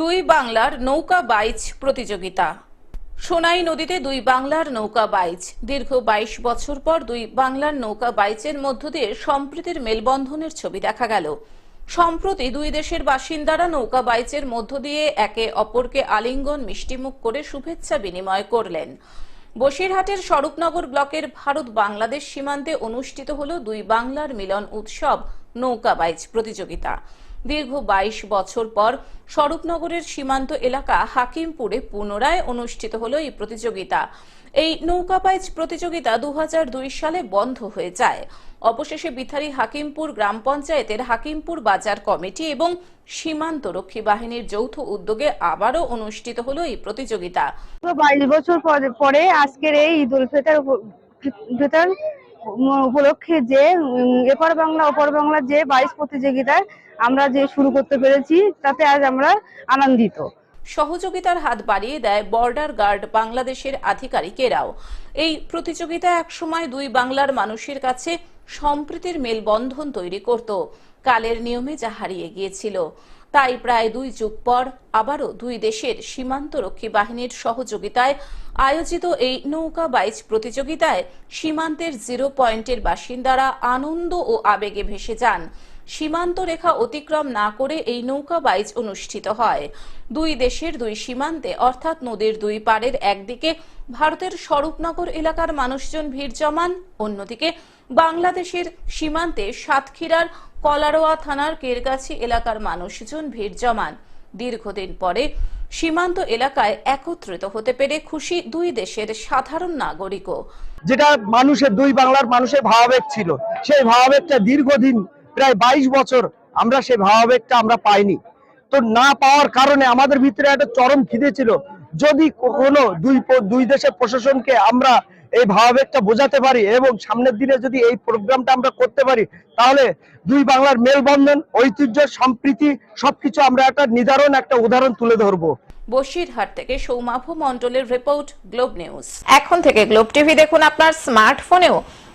দুই বাংলার নৌকা বাইচ প্রতিযোগিতা। সোনাই নদীতে দুই বাংলার নৌকা বাইচ। দীর্ঘ বাইশ বছর পর দুই বাংলার নৌকা বাইচের মধ্য দিয়ে সম্প্রীতির মেলবন্ধনের ছবি দেখা গেল। সম্প্রতি দুই দেশের বাসিন্দারা নৌকা বাইচের মধ্য দিয়ে একে অপরকে আলিঙ্গন মিষ্টিমুখ করে শুভেচ্ছা বিনিময় করলেন। বসিরহাটের স্বরূপনগর ব্লকের ভারত বাংলাদেশ সীমান্তে অনুষ্ঠিত হল দুই বাংলার মিলন উৎসব নৌকা বাইচ প্রতিযোগিতা। দীর্ঘ বাইশ বছর পর স্বরূপনগরের সীমান্ত এলাকা হাকিমপুরে পুনরায় অনুষ্ঠিত হল এই প্রতিযোগিতা। এই নৌকা বাইচ প্রতিযোগিতা দু সালে বন্ধ হয়ে যায়। অবশেষে বিথারি হাকিমপুর গ্রাম পঞ্চায়েতের হাকিমপুর বাজার কমিটি এবং সীমান্ত রক্ষী বাহিনীর যৌথ উদ্যোগে আবারও অনুষ্ঠিত হলো এই প্রতিযোগিতা। বাইশ বছর পরে- আজকের এই ঈদ উল ফিতর উপলক্ষে যে এপার বাংলা, ওপার বাংলা যে বাইশ প্রতিযোগিতায় আমরা যে শুরু করতে পেরেছি, তাতে আজ আমরা আনন্দিত। সহযোগিতার হাত বাড়িয়ে দেয় বর্ডার গার্ড বাংলাদেশের আধিকারিকেরাও। এই প্রতিযোগিতা একসময় দুই বাংলার মানুষের কাছে সম্প্রীতির মেলবন্ধন তৈরি করত। কালের নিয়মে যা হারিয়ে গিয়েছিল, তাই প্রায় দুই যুগ পর আবারও দুই দেশের সীমান্তরক্ষী বাহিনীর সহযোগিতায় আয়োজিত এই নৌকা বাইচ প্রতিযোগিতায় সীমান্তের জিরো পয়েন্টের বাসিন্দারা আনন্দ ও আবেগে ভেসে যান। সীমান্ত রেখা অতিক্রম না করে এই নৌকা বাইচ অনুষ্ঠিত হয়। দুই দেশের দুই সীমান্তে, অর্থাৎ নদীর দুই পাড়ের একদিকে ভারতের স্বরূপনগর এলাকার মানুষজন ভিড় জমান, অন্যদিকে বাংলাদেশের সীমান্তে সাতক্ষীরার কলারোয়া থানার কেরগাছি এলাকার মানুষজন ভিড় জমান। দীর্ঘদিন পরে সীমান্ত এলাকায় একত্রিত হতে পেরে খুশি দুই দেশের সাধারণ নাগরিকও। যেটা মানুষের, দুই বাংলার মানুষের ভাবাবেগ ছিল। সেই ভাবাবেগটা দীর্ঘদিন প্রায় বাইশ বছর আমরা সেই ভাবাবেগটা আমরা পাইনি। তো না পাওয়ার কারণে আমাদের ভিতরে একটা চরম খিদে ছিল। যদি কখনো দুই দুই দেশের প্রশাসনকে আমরা এই ভাবাবেগটা বোঝাতে পারি এবং সামনের দিনে যদি এই প্রোগ্রামটা আমরা করতে পারি, তাহলে দুই বাংলার মেলবন্ধন, ঐতিহ্য, সম্প্রীতি সবকিছু আমরা একটা নিদারুণ একটা উদাহরণ তুলে ধরবো। বসিরহাট থেকে সৌমাভ মণ্ডলের রিপোর্ট গ্লোব নিউজ। এখন থেকে গ্লোব টিভি দেখুন আপনার স্মার্টফোনেও।